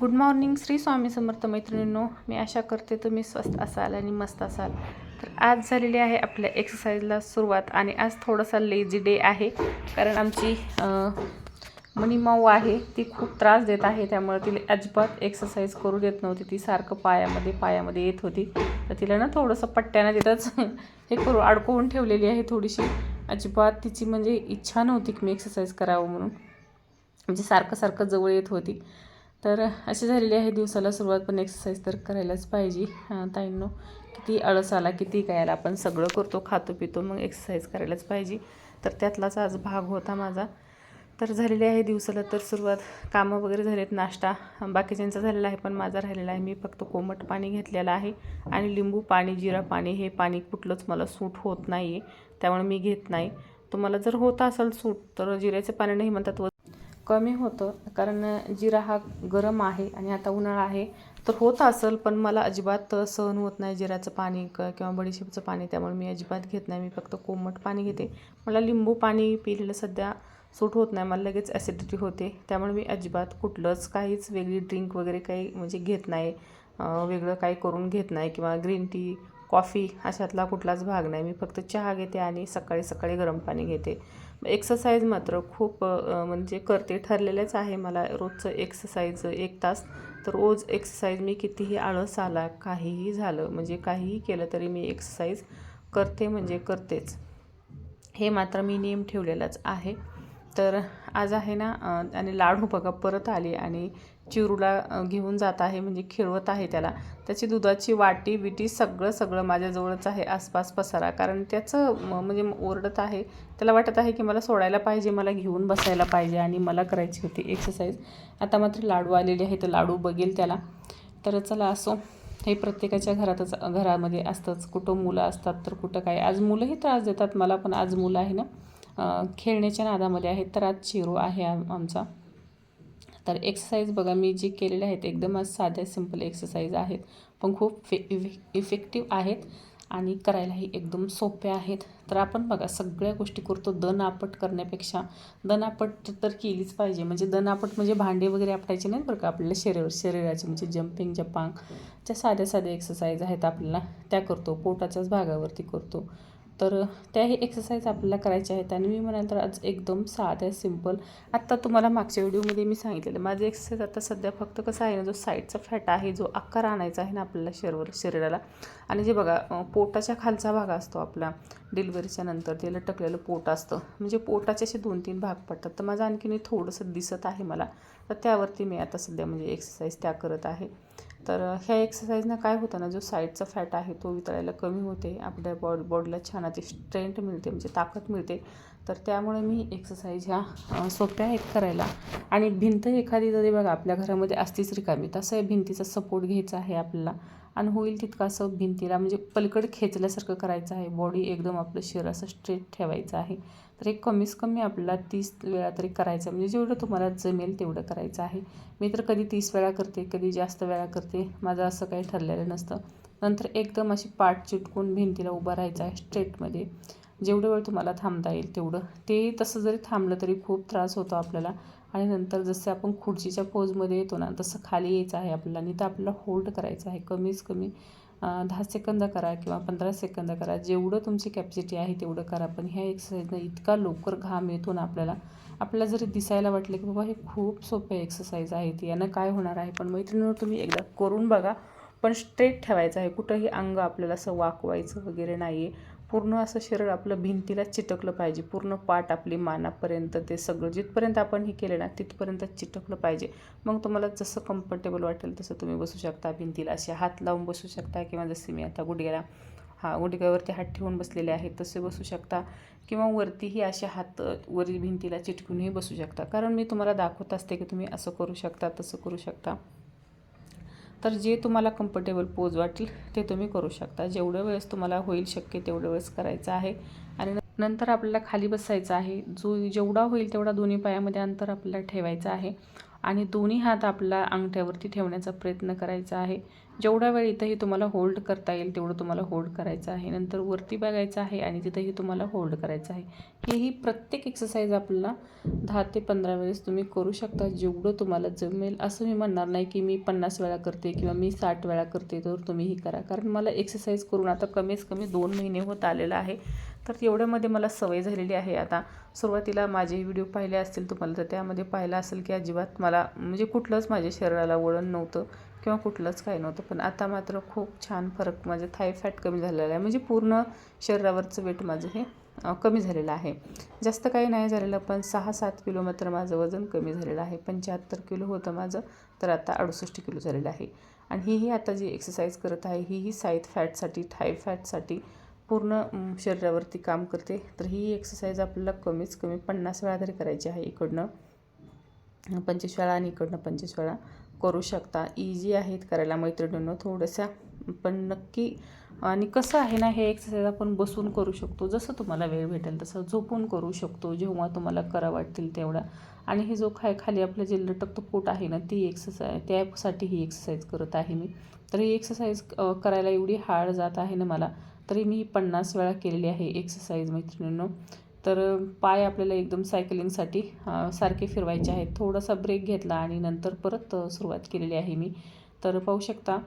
Good morning Shri Swami Samarth मैत्रिणींनो. मी आशा करते तुम्ही स्वस्त असाल आणि मस्त असाल. तर आज झालेली आहे आपल्या एक्सरसाइजला सुरुवात आणि आज थोडासा लेझी डे आहे. कारण आमची अं, मनीमाऊ आहे ती खूप त्रास देत आहे. त्यामुळे तिला अजिबात एक्सरसाइज करू देत नव्हती. ती सारखं पायामध्ये पायामध्ये येत होती. तर तिला ना थोडंसं पट्ट्यानं तिथंच हे करू अडकवून ठेवलेली आहे थोडीशी. अजिबात तिची म्हणजे इच्छा नव्हती की मी एक्सरसाइज करावं म्हणून. म्हणजे सारखं सारखं जवळ येत होती. तर अशी झालेली आहे दिवसाला सुरुवात पण एक्सरसाइज तर करायलाच पाहिजे. ताईंनो किती आळस आला किती काय आला आपण सगळं करतो खातो पितो मग एक्सरसाइज करायलाच पाहिजे. तर त्यातलाच आज भाग होता माझा. तर झालेली आहे दिवसाला तर सुरुवात. कामं वगैरे झालेत नाश्ता बाकीच्यांचा झालेला आहे पण माझा राहिलेला आहे. मी फक्त कोमट पाणी घेतलेलं आहे आणि लिंबू पाणी जिरा पाणी हे पाणी कुठलंच मला सूट होत नाही आहे त्यामुळे मी घेत नाही. तुम्हाला जर होत असेल सूट तर जिऱ्याचे पाणी नाही म्हणतात व कमी होतं. कारण जिरा हा गरम आहे आणि आता उन्हाळा आहे. तर होत असेल पण मला अजिबात सहन होत नाही जिराचं पाणी क किंवा बडीशेपचं पाणी. त्यामुळे मी अजिबात घेत नाही. मी फक्त कोमट पाणी घेते. मला लिंबू पाणी पिलेलं सध्या सूट होत नाही. मला लगेच ॲसिडिटी होते. त्यामुळे मी अजिबात कुठलंच काहीच वेगळी ड्रिंक वगैरे काही म्हणजे घेत नाही. वेगळं काही करून घेत नाही. किंवा ग्रीन टी कॉफी अशातला कुठलाच भाग नाही. मी फक्त चहा घेते आणि सकाळी सकाळी गरम पाणी घेते. एक्सरसाइज मात्र खूप म्हणजे करते. ठरलेलेच आहे मला रोजचं एक्सरसाइज एक तास. तर रोज एक्सरसाइज मी कितीही आळस आला काहीही झालं म्हणजे काहीही केलं तरी मी एक्सरसाइज करते म्हणजे करतेच. हे मात्र मी नियम ठेवलेलाच आहे. तर आज आहे ना आणि लाडू बघा परत आली आणि चिरूला घेऊन जात आहे म्हणजे खेळवत आहे त्याला. त्याची दुधाची वाटी बिटी सगळं सगळं माझ्याजवळच आहे आसपास पसारा. कारण त्याचं म- म्हणजे ओरडत आहे. त्याला वाटत आहे की मला सोडायला पाहिजे मला घेऊन बसायला पाहिजे आणि मला करायची होती एक्सरसाइज आता मात्र लाडू आलेले आहे तर लाडू बघेल त्याला. तर चला असो हे प्रत्येकाच्या घरातच घरामध्ये असतंच. कुठं मुलं असतात तर कुठं काय. आज मुलंही त्रास देतात मला पण आज मुलं आहे ना. खेळण्याच्या नादामध्ये आहेत तर आज चिरू आहे आम- आमचा. तर एक्सरसाइज बघा मी जे केलेले आहेत एकदम आज साध्या सिंपल एक्सरसाइज आहेत. पण खूप फे इफेक्टिव्ह आहेत आणि करायलाही एकदम सोप्या आहेत. तर आपण बघा सगळ्या गोष्टी करतो दनापट करण्यापेक्षा. दनापट तर केलीच पाहिजे. म्हणजे दनापट म्हणजे भांडे वगैरे आपटायचे नाहीत बरं का आपल्याला शरीर शरीराचे म्हणजे जम्पिंग जपांग ज्या साध्या साध्या एक्सरसाइज आहेत आपल्याला त्या करतो. पोटाच्याच भागावरती करतो. तर त्याही एक्सरसाइज आपल्याला करायच्या आहेत. आणि मी म्हणाल तर आज एकदम साध्या सिंपल आत्ता तुम्हाला मागच्या व्हिडिओमध्ये मी सांगितलेलं माझं एक्सरसाइज आता सध्या फक्त कसं आहे ना जो साईडचा फॅट आहे जो आकार आणायचा आहे ना आपल्याला शरीर शरीराला. आणि जे बघा पोटाच्या खालचा भाग असतो आपला डिलिव्हरीच्या नंतर ते लटकलेलं पोट असतं. म्हणजे पोटाचे असे दोन तीन भाग पडतात. तर माझं आणखीन थोडंसं दिसत आहे मला. तर त्यावरती मी आता सध्या म्हणजे एक्सरसाइज त्या करत आहे. तर ह्या एक्सरसाइजनं काय होतं ना जो साईडचा फॅट आहे तो वितळायला कमी होते. आपल्या बॉडी बॉडीला छान अशी स्ट्रेंथ मिळते म्हणजे ताकद मिळते. तर त्यामुळे मी एक्सरसाइज ह्या सोप्या आहेत करायला. आणि भिंत एखादी जरी बघा आपल्या घरामध्ये असतीच रिकामी तसं भिंतीचा सपोर्ट घ्यायचा आहे आपल्याला. आणि होईल तितकं असं भिंतीला म्हणजे पलीकडे खेचल्यासारखं करायचं आहे. बॉडी एकदम आपलं शरीर असं स्ट्रेट ठेवायचं आहे. तर एक कमीच कमी आपल्याला तीस वेळा तरी करायचं आहे. म्हणजे जेवढं तुम्हाला जमेल तेवढं करायचं आहे. मी तर कधी तीस वेळा करते कधी जास्त वेळा करते. माझं असं काही ठरलेलं नसतं. नंतर एकदम अशी पाठ चिटकून भिंतीला उभं राहायचं आहे स्ट्रेटमध्ये जेवढं वेळ तुम्हाला थांबता येईल तेवढं. ते तसं जरी थांबलं तरी खूप त्रास होतो आपल्याला. आणि नंतर जसं आपण खुर्चीच्या पोजमध्ये येतो ना तसं खाली यायचं आहे आपल्याला आणि तर आपल्याला होल्ड करायचं आहे. कमीच कमी दहा सेकंद करा किंवा पंधरा सेकंद करा. जेवढं तुमची कॅपॅसिटी आहे तेवढं करा. पण ह्या एक्सरसाइजनं इतका लवकर घाम येतो ना आपल्याला आपल्याला जरी दिसायला वाटलं की बाबा हे खूप सोपे एक्सरसाइज आहे. ती यानं काय होणार आहे? पण मैत्रिणीवर तुम्ही एकदा करून बघा. पण स्ट्रेट ठेवायचं आहे. कुठंही अंग आपल्याला असं वाकवायचं वगैरे नाही आहे पूर्ण असं शरीर आपलं भिंतीला चिटकलं पाहिजे. पूर्ण पाठ आपली मानापर्यंत ते सगळं जिथपर्यंत आपण हे केलं ना तिथपर्यंत चिटकलं पाहिजे. मग तुम्हाला जसं कम्फर्टेबल वाटेल तसं तुम्ही बसू शकता भिंतीला. असे हात लावून बसू शकता किंवा जसे मी आता गुडघ्याला हा गुडघ्यावरती हात ठेवून बसलेले आहेत तसे बसू शकता. किंवा वरतीही असे हात वरील भिंतीला चिटकूनही बसू शकता. कारण मी तुम्हाला दाखवत असते की तुम्ही असं करू शकता तसं करू शकता. तर जे तुम्हाला कम्फर्टेबल पोज वाटेल ते तुम्ही करू शकता. जेवढ्या वेळेस तुम्हाला होईल शक्य तेवढ्या वेळेस करायचं आहे. आणि नंतर आपल्याला खाली बसायचं आहे. जो जेवढा होईल तेवढा दोन्ही पायामध्ये अंतर आपल्याला ठेवायचं आहे. आणि दोन्ही हात आपला अंगठ्यावरती ठेवण्याचा प्रयत्न करायचा आहे. जेवढा वेळ इथंही तुम्हाला होल्ड करता येईल तेवढं तुम्हाला होल्ड करायचं आहे. नंतर वरती बघायचं आहे आणि तिथंही तुम्हाला होल्ड करायचं आहे. हेही प्रत्येक एक्सरसाइज आपल्याला दहा ते पंधरा वेळेस तुम्ही करू शकता. जेवढं तुम्हाला जमेल असं मी म्हणणार नाही की मी पन्नास वेळा करते किंवा मी साठ वेळा करते तर तुम्हीही करा. कारण मला एक्सरसाइज करून आता कमीच कमी दोन महिने होत आलेलं आहे. तर एवढ्यामध्ये मला सवय झालेली आहे. आता सुरुवातीला माझे व्हिडिओ पाहिले असतील तुम्हाला तर त्यामध्ये पाहिलं असेल की अजिबात मला म्हणजे कुठलंच माझ्या शरीराला वळण नव्हतं किंवा कुठलंच काही नव्हतं. पण आता मात्र खूप छान फरक माझं थाय फॅट कमी झालेला आहे. म्हणजे पूर्ण शरीरावरचं वेट माझं हे कमी झालेलं आहे. जास्त काही नाही झालेलं पण सहा सात किलो मात्र माझं वजन कमी झालेलं आहे. पंच्याहत्तर किलो होतं माझं तर आता अडुसष्ट किलो झालेलं आहे. आणि ही ही आता जी एक्सरसाइज करत आहे हीही साईथ फॅटसाठी थाय फॅटसाठी पूर्ण शरीरावरती काम करते तर ही एक्सरसाइज आपल्याला कमीच कमी पन्नास वेळा तरी करायची आहे इकडनं. पंचवीस वेळा आणि इकडनं पंचवीस वेळा करू शकता. इझी आहेत करायला मैत्रिणींनो थोडंसं पण नक्की आणि कसं आहे ना हे एक्सरसाइज आपण बसून करू शकतो. जसं तुम्हाला वेळ भेटेल तसं झोपून करू शकतो जेव्हा तुम्हाला करा वाटतील तेवढा. आणि हे जो खाय खाली आपलं जे लटकतं पोट आहे ना ती एक्सरसाइज त्यासाठी ही एक्सरसाइज करत आहे मी. तर ही एक्सरसाइज करायला एवढी हार्ड जात आहे ना मला तरी मी पन्नास वेळा केलेली आहे एक्सरसाइज मैत्रिणींनो. तर पाय आपल्याला एकदम सायकलिंगसाठी सारखे फिरवायचे आहेत. थोडासा ब्रेक घेतला आणि नंतर परत सुरुवात केलेली आहे मी. तर पाहू शकता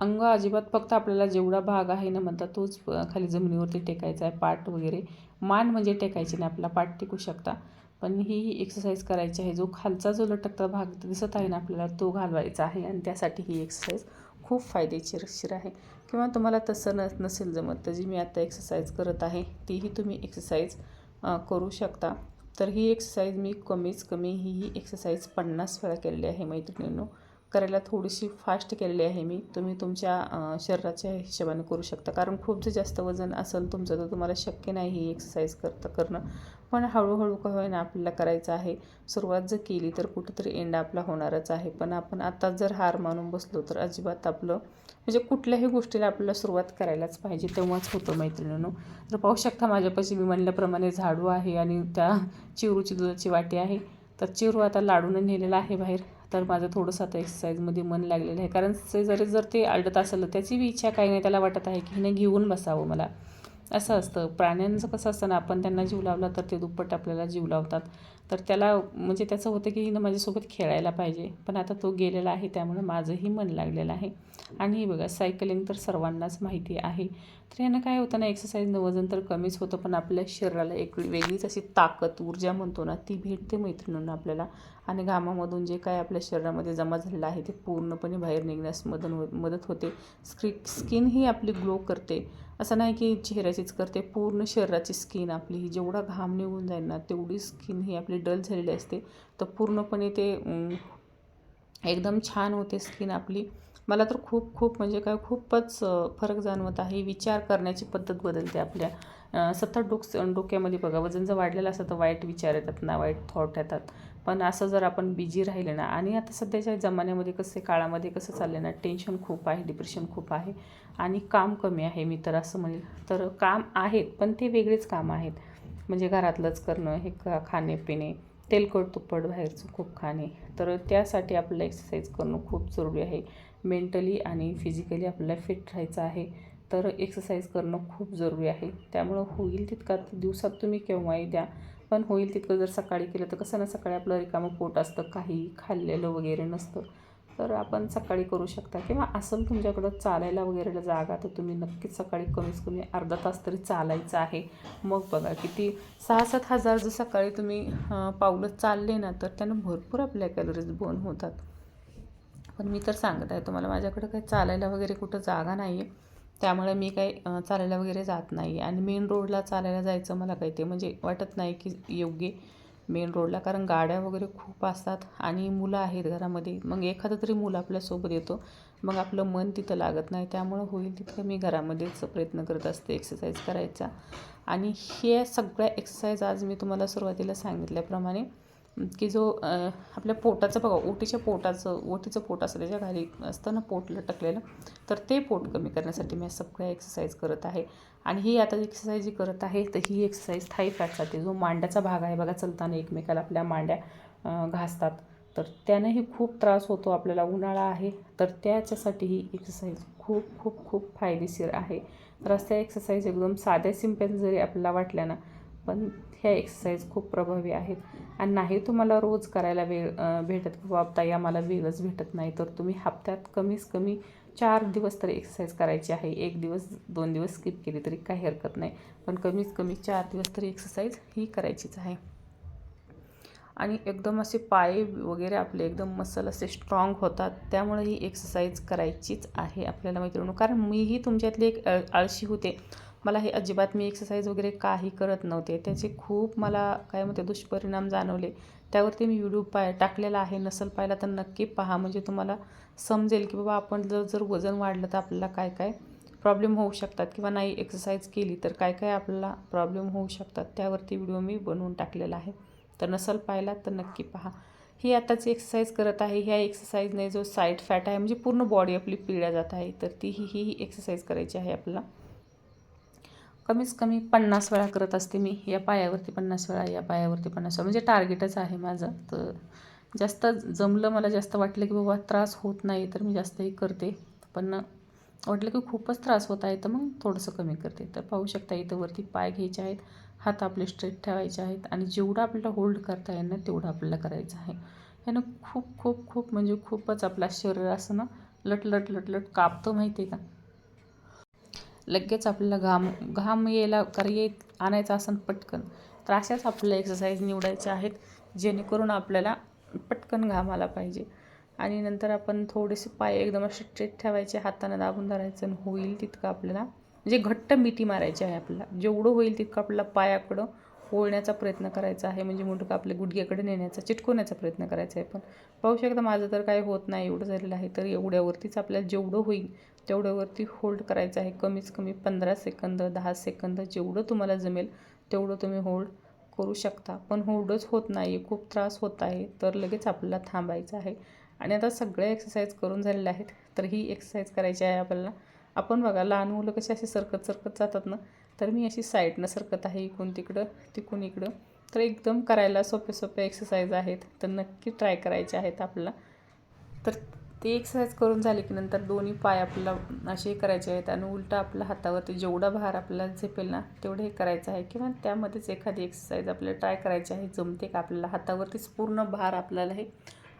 अंग अजिबात फक्त आपल्याला जेवढा भाग आहे ना म्हणता तोच खाली जमिनीवरती टेकायचा आहे पाठ वगैरे. मान म्हणजे टेकायची नाही आपला पाठ टेकू शकता. पण ही ही एक्सरसाइज करायची आहे. जो खालचा जो लटकता भाग दिसत आहे ना आपल्याला तो घालवायचा आहे. आणि त्यासाठी ही एक्सरसाइज खूप फायदेशीर आहे. किंवा तुम्हाला तसं न नसेल जमत तर जी मी आता एक्सरसाइज करत आहे तीही तुम्ही एक्सरसाइज करू शकता. तर ही एक्सरसाइज मी कमीच कमी ही ही एक्सरसाइज पन्नास वेळा केलेली आहे मैत्रिणींनो. करायला थोडीशी फास्ट केलेली आहे मी. तुम्ही तुमच्या शरीराच्या हिशोबाने करू शकता. कारण खूप जर जास्त वजन असेल तुमचं तर तुम्हाला शक्य नाही ही एक्सरसाइज करता करणं. पण हळूहळू का होईना आपल्याला करायचं आहे. सुरुवात जर केली तर कुठेतरी एंड आपला होणारच आहे. पण आपण आता जर हार मानून बसलो तर अजिबात आपलं म्हणजे कुठल्याही गोष्टीला आपल्याला सुरुवात करायलाच पाहिजे. तेव्हाच होतं मैत्रिणीनं. तर पाहू शकता माझ्यापाशी मी म्हणल्याप्रमाणे झाडू आहे आणि त्या चिरूची दुधाची वाटी आहे. तर चिरू आता लाडून नेलेला आहे बाहेर. तर माझं थोडंसं आता एक्सरसाइजमध्ये मन लागलेलं आहे. कारण ते जरी जर ते आलटत असेल त्याची बी इच्छा काही नाही. त्याला वाटत आहे की हिने घेऊन बसावं मला. असं असतं. प्राण्यांचं कसं असतं ना आपण त्यांना जीव लावला तर ते दुप्पट आपल्याला जीव लावतात. तर त्याला म्हणजे त्याचं होतं की हिनं माझ्यासोबत खेळायला पाहिजे. पण आता तो गेलेला आहे त्यामुळे माझंही मन लागलेलं आहे. आणि हे बघा सायकलिंग तर सर्वांनाच माहिती आहे. तर यानं काय होतं ना एक्सरसाइजनं वजन तर कमीच होतं पण आपल्या शरीराला एक वेगळीच अशी ताकद ऊर्जा म्हणतो ना ती भेटते मैत्रिणींना आपल्याला. आणि घामामधून जे काय आपल्या शरीरामध्ये जमा झालेलं आहे ते पूर्णपणे बाहेर निघण्यास मदत हो मदत होते. स्क्री स्किन ही आपली ग्लो करते. असं नाही की चेहऱ्याचीच करते पूर्ण शरीराची स्किन आपली ही जेवढा घाम निघून जाईल ना तेवढी स्किन ही आपली डल झालेली असते. तर पूर्णपणे ते एकदम छान होते स्किन आपली. मला तर खूप खूप म्हणजे काय खूपच फरक जाणवत आहे. विचार करण्याची पद्धत बदलते आपल्या. सतत डोक डोक्यामध्ये बघा वजन जर वाढलेलं असतं तर वाईट विचार येतात ना वाईट थॉट येतात. पण असं जर आपण बिझी राहिलं ना आणि आता सध्याच्या जमान्यामध्ये कसे काळामध्ये कसं चाललं ना टेन्शन खूप आहे डिप्रेशन खूप आहे आणि काम कमी आहे मी तर असं म्हणेल. तर काम आहेत पण ते वेगळेच काम आहेत. म्हणजे घरातलंच करणं हे का खाणे पिणे तेलकट तुप्पट बाहेरचं खूप खाणे. तर त्यासाठी आपल्याला एक्सरसाइज करणं खूप जरुरी आहे. मेंटली आणि फिजिकली आपल्याला फिट राहायचं आहे. तर एक्सरसाइज करणं खूप जरुरी आहे. त्यामुळं होईल तितका दिवसात तुम्ही केव्हाही द्या. पण होईल तितकं जर सकाळी केलं तर कसं ना सकाळी आपलं रिकामं पोट असतं काही खाल्लेलं वगैरे नसतं. तर आपण सकाळी करू शकता किंवा असेल तुमच्याकडं चालायला वगैरे जागा तर तुम्ही नक्कीच सकाळी कमीत कमी अर्धा तास तरी चालायचं आहे. मग बघा किती सहा सात हजार जर सकाळी तुम्ही पावलं चालले ना तर त्यानं भरपूर आपल्या कॅलरीज बर्न होतात. पण मी तर सांगत आहे तुम्हाला माझ्याकडं काही चालायला वगैरे कुठं जागा नाही आहे त्यामुळे मी काही चालायला वगैरे जात नाही. आणि मेन रोडला चालायला जायचं मला काही ते म्हणजे वाटत नाही की योग्य मेन रोडला. कारण गाड्या वगैरे खूप असतात आणि मुलं आहेत घरामध्ये. मग एखादं तरी मुलं आपल्यासोबत येतो. मग आपलं मन तिथं लागत नाही. त्यामुळं होईल तितकं मी घरामध्येच प्रयत्न करत असते एक्सरसाइज करायचा. आणि हे सगळ्या एक्सरसाइज आज मी तुम्हाला सुरुवातीला सांगितल्याप्रमाणे की जो आपल्या पोटाचं बघा ओटीच्या पोटाचं ओटीचं पोट असतं त्याच्याखाली असतं ना पोट लटकलेलं तर ते पोट कमी करण्यासाठी मी सगळ्या एक्सरसाइज करत आहे. आणि ही आता एक्सरसाइज जी करत आहे तर ही एक्सरसाइज थाई फॅटसाठी जो मांड्याचा भाग आहे बघा चलताना एकमेकाला आपल्या मांड्या घासतात तर त्यानेही खूप त्रास होतो आपल्याला उन्हाळा आहे तर त्याच्यासाठी ही एक्सरसाइज खूप खूप खूप फायदेशीर आहे. तर त्या एक्सरसाइज एकदम साध्या सिंपल जरी आपल्याला वाटल्या ना पण ह्या एक्सरसाइज खूप प्रभावी आहेत. आणि नाही तुम्हाला रोज करायला वेळ भेटत किंवा या मला वेळच भेटत नाही. तर तुम्ही हप्त्यात कमीच कमी चार दिवस तरी एक्सरसाइज करायची आहे. एक दिवस दोन दिवस स्किप केली तरी काही हरकत नाही. पण कमीत कमी चार दिवस तरी एक्सरसाइज ही करायचीच आहे. आणि एकदम असे पाय वगैरे आपले एकदम मसल असे स्ट्रॉंग होतात. त्यामुळे ही एक्सरसाइज करायचीच आहे आपल्याला मैत्रिणी कारण मीही तुमच्यातली एक आळशी होते. मला हे अजिबात मी एक्सरसाइज वगैरे काही करत नव्हते. त्याचे खूप मला काय म्हणते दुष्परिणाम जाणवले. त्यावरती मी व्हिडिओ पाय टाकलेला आहे. नसल पाहिला तर नक्की पहा. म्हणजे तुम्हाला समजेल की बाबा आपण जर जर वजन वाढलं तर आपल्याला काय काय प्रॉब्लेम होऊ शकतात किंवा नाही एक्सरसाइज केली तर काय काय आपल्याला प्रॉब्लेम होऊ शकतात. त्यावरती व्हिडिओ मी बनवून टाकलेला आहे. तर नसल पाहिला तर नक्की पहा. ही आताची एक्सरसाइज करत आहे. ह्या एक्सरसाइजने जो साईड फॅट आहे म्हणजे पूर्ण बॉडी आपली पिळल्या जात आहे तर ती ही ही एक्सरसाइज करायची आहे आपल्याला. कमीत कमी पन्नास वेळा करत असते मी. या पायावरती पन्नास वेळा या पायावरती पन्नास वेळा. म्हणजे टार्गेटच आहे माझं. तर जास्त जमलं मला जास्त वाटलं की बाबा त्रास होत नाही तर मी जास्तही करते. पण वाटलं की खूपच त्रास होत आहे तर मग थोडंसं कमी करते. तर पाहू शकता इथं वरती पाय घ्यायचे आहेत हात आपले स्ट्रेट ठेवायचे आहेत आणि जेवढं आपल्याला होल्ड करता येईल ना तेवढं आपल्याला करायचं आहे. यानं खूप खूप खूप म्हणजे खूपच आपला शरीर असं ना लट लट लट लट कापतं माहिती आहे का? लगेच आपल्याला घाम घाम यायला कर येत आणायचं असं पटकन. तर अशाच आपल्याला एक्सरसाइज निवडायच्या आहेत जेणेकरून आपल्याला पटकन घाम आला पाहिजे. आणि नंतर आपण थोडेसे पाय एकदम असे स्ट्रेट ठेवायचे हातानं दाबून धरायचं आणि होईल तितकं आपल्याला म्हणजे घट्ट मिठी मारायची आहे आपल्याला. जेवढं होईल तितकं आपल्याला पायाकडं ओळण्याचा प्रयत्न करायचा आहे. म्हणजे मुंडकं आपले गुडघ्याकडे नेण्याचा चिटकवण्याचा प्रयत्न करायचा आहे. पण पाहू शकता माझं तर काही होत नाही एवढं झालेलं आहे. तर एवढ्यावरतीच आपल्याला जेवढं होईल तेवढ्यावरती होल्ड करायचं आहे. कमीत कमी पंधरा सेकंद दहा सेकंद जेवढं तुम्हाला जमेल तेवढं तुम्ही होल्ड करू शकता. पण होल्डच होत नाही खूप त्रास होत आहे. तर लगेच आपल्याला थांबायचं आहे. आणि आता सगळ्या एक्सरसाइज करून झालेल्या आहेत. तर ही एक्सरसाइज करायची आहे आपल्याला. आपण बघा लहान मुलं कशी असे सरकत सरकत जातात ना तर मी अशी साईडनं सरकत आहे इकडून तिकडं तिकडून इकडं. तर एकदम करायला सोपे सोपे एक्सरसाइज आहेत. तर नक्की ट्राय करायचे आहेत आपल्याला. तर ते एक्सरसाइज करून झाले की नंतर दोन्ही पाय आपला असे करायचे आहेत आणि उलटा आपल्या हातावरती जेवढा भार आपल्याला झेपेल ना तेवढं हे करायचं आहे. किंवा त्यामध्येच एखादी एक्सरसाइज आपल्याला ट्राय करायची आहे जमते का आपल्याला? हातावरतीच पूर्ण भार आपल्याला हे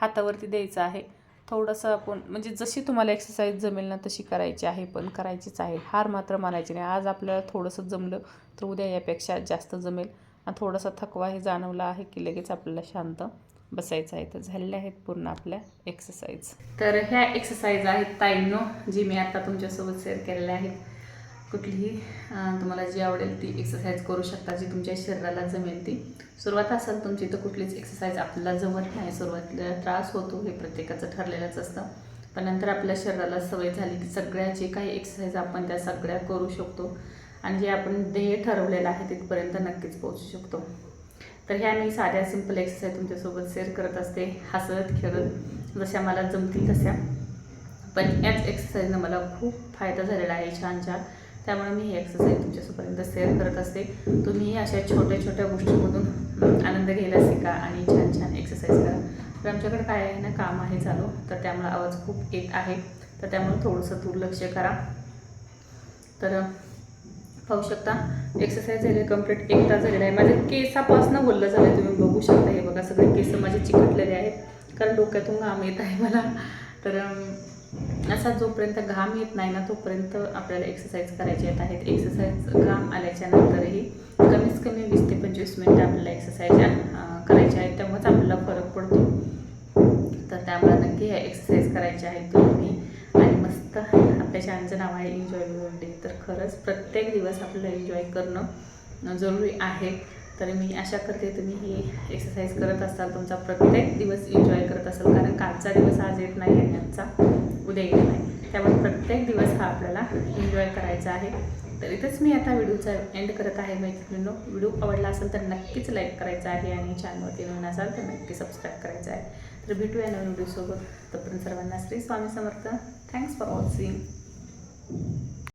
हातावरती द्यायचं आहे. थोडंसं आपण म्हणजे जशी तुम्हाला एक्सरसाइज जमेल ना तशी करायची आहे पण करायचीच आहे. हार मात्र मानायची नाही. आज आपल्याला थोडंसं जमलं तर उद्या यापेक्षा जास्त जमेल. आणि थोडासा थकवा हे जाणवला आहे की लगेच आपल्याला शांत बसायचं आहे. तर झालेल्या आहेत पूर्ण आपल्या एक्सरसाइज तर ह्या एक्सरसाइज आहेत ताईंनो जी मी आता तुमच्यासोबत शेअर केलेल्या आहेत. कुठलीही तुम्हाला जी आवडेल ती एक्सरसाइज करू शकता जी तुमच्या शरीराला जमेल ती. सुरुवात असेल तुमची तर कुठलीच एक्सरसाइज आपल्याला जमत नाही. सुरुवातीला त्रास होतो हे प्रत्येकाचं ठरलेलंच असतं. पण नंतर आपल्या शरीराला सवय झाली की सगळ्या जे काही एक्सरसाइज आपण त्या सगळ्या करू शकतो. आणि जे आपण ध्येय ठरवलेलं आहे तिथपर्यंत नक्कीच पोहोचू शकतो. तर ह्या मी साध्या सिंपल एक्सरसाइज तुमच्यासोबत शेअर करत असते. हसत खेळत जशा मला जमतील तशा. पण याच एक्सरसाइजनं मला खूप फायदा झालेला आहे छान छान त्यामुळे मी ही एक्सरसाइज तुमच्यासोबत शेअर करत असते. तुम्ही अशा छोट्या छोट्या गोष्टींमधून आनंद घ्यायला शिका आणि छान छान एक्सरसाइज करा. तर आमच्याकडे काय आहे ना काम आहे चालू. तर त्यामुळे आवाज खूप येत आहे. तर त्यामुळे थोडंसं दुर्लक्ष करा. तर पाहू शकता एक्सरसाइज झाली कंप्लीट एक तास झालेला आहे. माझ्या केसापासनं बोललं झालं तुम्ही बघू शकता. हे बघा सगळे केस माझे चिकटलेले आहेत. कारण डोक्यातून घाम येत आहे मला. तर असा जोपर्यंत घाम येत नाही ना तोपर्यंत आपल्याला एक्सरसाइज करायचे येत आहेत. एक्सरसाइज घाम आल्याच्या नंतरही कमीत कमी वीस ते पंचवीस मिनटं आपल्याला एक्सरसाइज करायच्या आहेत. तेव्हाच आपल्याला फरक पडतो. तर त्यामुळे नक्की ह्या एक्सरसाइज करायच्या आहेत तुम्ही. आणि मस्त आपल्या शाळांचं नाव आहे एन्जॉय युअर डे तर खरंच प्रत्येक दिवस आपल्याला एन्जॉय करणं जरुरी आहे. तर मी आशा करते तुम्ही ही एक्सरसाइज करत असाल. तुमचा प्रत्येक दिवस एन्जॉय करत असाल. कारण कालचा दिवस आज येत नाही आणि आजचा. उद्या येणार आहे त्यामुळे प्रत्येक दिवस हा आपल्याला एन्जॉय करायचा आहे. तर इथंच मी आता व्हिडिओचा एंड करत आहे मैत्रिणींनो. व्हिडिओ आवडला असेल तर नक्कीच लाईक करायचा आहे आणि चॅनलवरती नवीन असाल तर नक्की सबस्क्राईब करायचं आहे. तर भेटूया नवीन व्हिडिओसोबत. तोपर्यंत सर्वांना Shri Swami Samarth. Thanks for watching